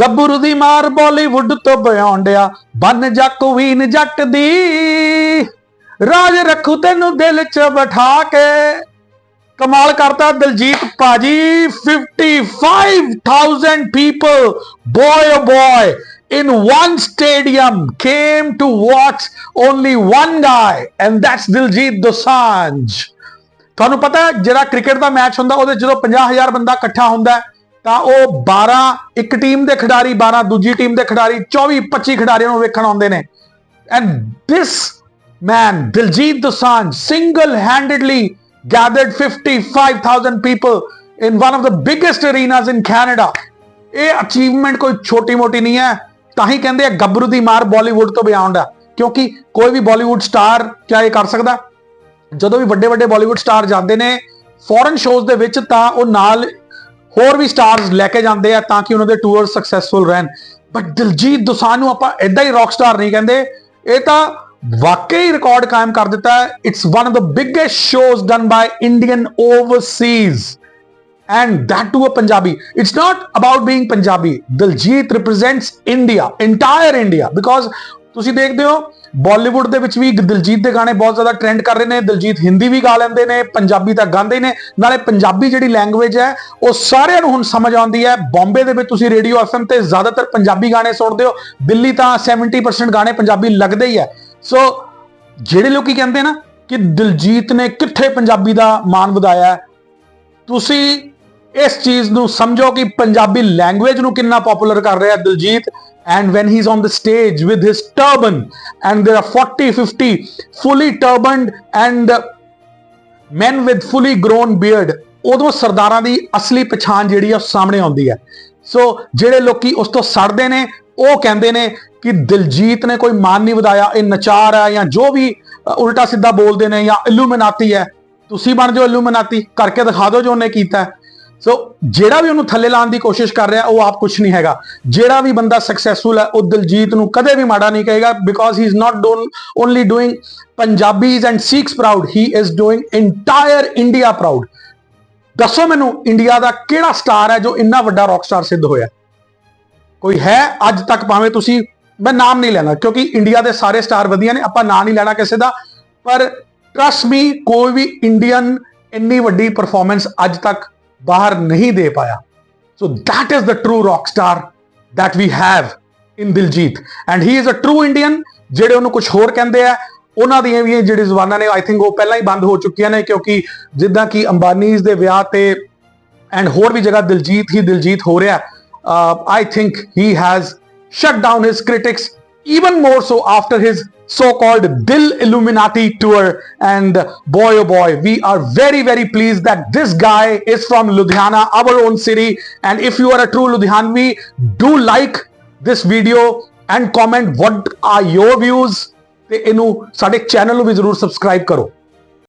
ਗੱਭਰੂ ਦੀ ਮਾਰ ਬਾਲੀਵੁੱਡ ਤੋਂ ਬਿਆਉਂਦਿਆ ਬਨ ਜਾ ਕੁਈਨ ਜੱਟ ਦੀ। ਰਾਜ ਰੱਖੂ ਤੈਨੂੰ ਦਿਲ 'ਚ ਬਿਠਾ ਕੇ। ਕਮਾਲ ਕਰਤਾ ਦਿਲਜੀਤ ਭਾਜੀ। 55000 people, boy oh boy, in one stadium came to watch only one guy, and that's Diljit Dosanjh. ਤੁਹਾਨੂੰ ਪਤਾ ਜਿਹੜਾ ਕ੍ਰਿਕਟ ਦਾ ਮੈਚ ਹੁੰਦਾ, ਉਹਦੇ 'ਚ ਜਦੋਂ 50000 ਬੰਦਾ ਇਕੱਠਾ ਹੁੰਦਾ ਤਾਂ ਉਹ 12 ਇੱਕ ਟੀਮ ਦੇ ਖਿਡਾਰੀ 12 ਦੂਜੀ ਟੀਮ ਦੇ ਖਿਡਾਰੀ 24 25 ਖਿਡਾਰੀਆਂ ਨੂੰ ਵੇਖਣ ਆਉਂਦੇ ਨੇ। And this man Diljit Dosanjh single-handedly gathered 55,000 people in one of the biggest arenas in Canada ਇਹ ਅਚੀਵਮੈਂਟ ਕੋਈ ਛੋਟੀ ਮੋਟੀ ਨਹੀਂ ਹੈ। ਤਾਂ ਹੀ ਕਹਿੰਦੇ ਆ ਗੱਭਰੂ ਦੀ ਮਾਰ ਬਾਲੀਵੁੱਡ ਤੋਂ ਬਿਯੋਂਡ ਆ। ਕਿਉਂਕਿ ਕੋਈ ਵੀ ਬਾਲੀਵੁੱਡ ਸਟਾਰ ਕਿਆ ਇਹ ਕਰ ਸਕਦਾ? ਜਦੋਂ ਵੀ ਵੱਡੇ ਵੱਡੇ ਬਾਲੀਵੁੱਡ ਸਟਾਰ ਜਾਂਦੇ ਨੇ ਫੋਰਨ ਸ਼ੋਜ਼ ਦੇ ਵਿੱਚ ਤਾਂ ਉਹ ਨਾਲ ਹੋਰ ਵੀ ਸਟਾਰਸ ਲੈ ਕੇ ਜਾਂਦੇ ਆ ਤਾਂ ਕਿ ਉਹਨਾਂ ਦੇ ਟੂਰ ਸਕਸੈਸਫੁਲ ਰਹਿਣ। ਬਟ ਦਿਲਜੀਤ ਦੋਸਾਂਝ ਨੂੰ ਆਪਾਂ ਐਡਾ ਹੀ ਰੌਕ ਸਟਾਰ ਨਹੀਂ ਕਹਿੰਦੇ। ਇਹ ਤਾਂ ਵਾਕਈ ਰਿਕਾਰਡ ਕਾਇਮ ਕਰ ਦਿੱਤਾ ਹੈ। It's one of the biggest shows done by Indian overseas and that too a Punjabi it's not about being Punjabi Diljit represents India entire India because ਤੁਸੀਂ ਦੇਖਦੇ ਹੋ ਬਾਲੀਵੁੱਡ ਦੇ ਵਿੱਚ ਵੀ ਦਿਲਜੀਤ ਦੇ ਗਾਣੇ ਬਹੁਤ ਜ਼ਿਆਦਾ ਟ੍ਰੈਂਡ ਕਰ ਰਹੇ ਨੇ, ਦਿਲਜੀਤ ਹਿੰਦੀ ਵੀ ਗਾ ਲੈਂਦੇ ਨੇ, ਪੰਜਾਬੀ ਤਾਂ ਗਾਉਂਦੇ ਹੀ ਨੇ, ਨਾਲੇ ਪੰਜਾਬੀ ਜਿਹੜੀ ਲੈਂਗੁਏਜ ਹੈ, ਉਹ ਸਾਰਿਆਂ ਨੂੰ ਹੁਣ ਸਮਝ ਆਉਂਦੀ ਹੈ। ਬੰਬੇ ਦੇ ਵਿੱਚ ਤੁਸੀਂ ਰੇਡੀਓ ਐਫਐਮ ਤੇ ਜ਼ਿਆਦਾਤਰ ਪੰਜਾਬੀ ਗਾਣੇ ਸੁਣਦੇ ਹੋ, ਦਿੱਲੀ ਤਾਂ 70% ਗਾਣੇ ਪੰਜਾਬੀ ਲੱਗਦੇ ਹੀ ਹੈ। ਸੋ ਜਿਹੜੇ ਲੋਕੀ ਕਹਿੰਦੇ ਨਾ ਕਿ ਦਿਲਜੀਤ ਨੇ ਕਿੱਥੇ ਪੰਜਾਬੀ ਦਾ ਮਾਣ ਵਧਾਇਆ ਤੁਸੀਂ ਇਸ ਚੀਜ਼ ਨੂੰ ਸਮਝੋ ਕਿ ਪੰਜਾਬੀ ਲੈਂਗੁਏਜ ਨੂੰ ਕਿੰਨਾ ਪਪੂਲਰ ਕਰ ਰਿਹਾ Diljit, and when he's on the stage with his turban, and there are 40 50 fully turbaned and men with fully grown beard, ਉਦੋਂ ਸਰਦਾਰਾਂ ਦੀ ਅਸਲੀ ਪਛਾਣ ਜਿਹੜੀ ਆ ਉਹ ਸਾਹਮਣੇ ਆਉਂਦੀ ਹੈ। ਸੋ ਜਿਹੜੇ ਲੋਕੀ ਉਸ ਤੋਂ ਸੜਦੇ ਨੇ, ਉਹ ਕਹਿੰਦੇ ਨੇ ਕਿ ਦਿਲਜੀਤ ਨੇ ਕੋਈ ਮਾਨ ਨਹੀਂ ਵਧਾਇਆ, ਇਹ ਨਚਾਰ ਹੈ ਜਾਂ ਜੋ ਵੀ ਉਲਟਾ ਸਿੱਧਾ ਬੋਲਦੇ ਨੇ ਜਾਂ ਇਲੂਮੀਨਾਤੀ ਹੈ। ਤੁਸੀਂ ਬਣ ਜਾਓ ਇਲੂਮੀਨਾਤੀ ਕਰਕੇ ਦਿਖਾ ਦਿਓ ਜੋ ਉਹਨੇ ਕੀਤਾ ਸੋ ਜਿਹੜਾ ਵੀ ਉਹਨੂੰ ਥੱਲੇ ਲਾਉਣ ਦੀ ਕੋਸ਼ਿਸ਼ ਕਰ ਰਿਹਾ, ਉਹ ਆਪ ਕੁਝ ਨਹੀਂ ਹੈਗਾ। ਜਿਹੜਾ ਵੀ ਬੰਦਾ ਸਕਸੈਸਫੁਲ ਹੈ, ਉਹ ਦਿਲਜੀਤ ਨੂੰ ਕਦੇ ਵੀ ਮਾੜਾ ਨਹੀਂ ਕਹੇਗਾ because he is not done only doing Punjabis and Sikhs proud he is doing entire India proud ਦੱਸੋ ਮੈਨੂੰ ਇੰਡੀਆ ਦਾ ਕਿਹੜਾ ਸਟਾਰ ਹੈ ਜੋ ਇੰਨਾ ਵੱਡਾ ਰੌਕ ਸਟਾਰ ਸਿੱਧ ਹੋਇਆ? ਕੋਈ ਹੈ ਅੱਜ ਤੱਕ ਭਾਵੇਂ ਤੁਸੀਂ, ਮੈਂ ਨਾਮ ਨਹੀਂ ਲੈਣਾ ਕਿਉਂਕਿ ਇੰਡੀਆ ਦੇ ਸਾਰੇ ਸਟਾਰ ਵਧੀਆ ਨੇ, ਆਪਾਂ ਨਾਂ ਨਹੀਂ ਲੈਣਾ ਕਿਸੇ ਦਾ, ਪਰ ਟਰਸਟ ਮੀ ਕੋਈ ਵੀ ਇੰਡੀਅਨ ਇੰਨੀ ਵੱਡੀ ਪਰਫਾਰਮੈਂਸ ਅੱਜ ਤੱਕ ਬਾਹਰ ਨਹੀਂ ਦੇ ਪਾਇਆ। So that is the true rock star that we have in Diljit and he is a true Indian, ਜਿਹੜੇ ਉਹਨੂੰ ਕੁਝ ਹੋਰ ਕਹਿੰਦੇ ਆ, ਉਹਨਾਂ ਦੀਆਂ ਵੀ ਇਹ ਜਿਹੜੀ ਜ਼ੁਬਾਨਾਂ ਨੇ ਆਈ ਥਿੰਕ ਉਹ ਪਹਿਲਾਂ ਹੀ ਬੰਦ ਹੋ ਚੁੱਕੀਆਂ ਨੇ, ਕਿਉਂਕਿ ਜਿੱਦਾਂ ਕਿ ਅੰਬਾਨੀਜ਼ ਦੇ ਵਿਆਹ ਤੇ ਐਂਡ ਹੋਰ ਵੀ ਜਗ੍ਹਾ ਦਿਲਜੀਤ ਹੀ ਦਿਲਜੀਤ ਹੋ ਰਿਹਾ I think he has shut down his critics even more so after his so-called Dil Illuminati tour and boy oh boy we are very very pleased that this guy is from Ludhiana our own city and if you are a true Ludhianvi do like this video and comment what are your views ਤੇ ਇਹਨੂੰ ਸਾਡੇ channel ਨੂੰ ਵੀ ਜ਼ਰੂਰ subscribe ਕਰੋ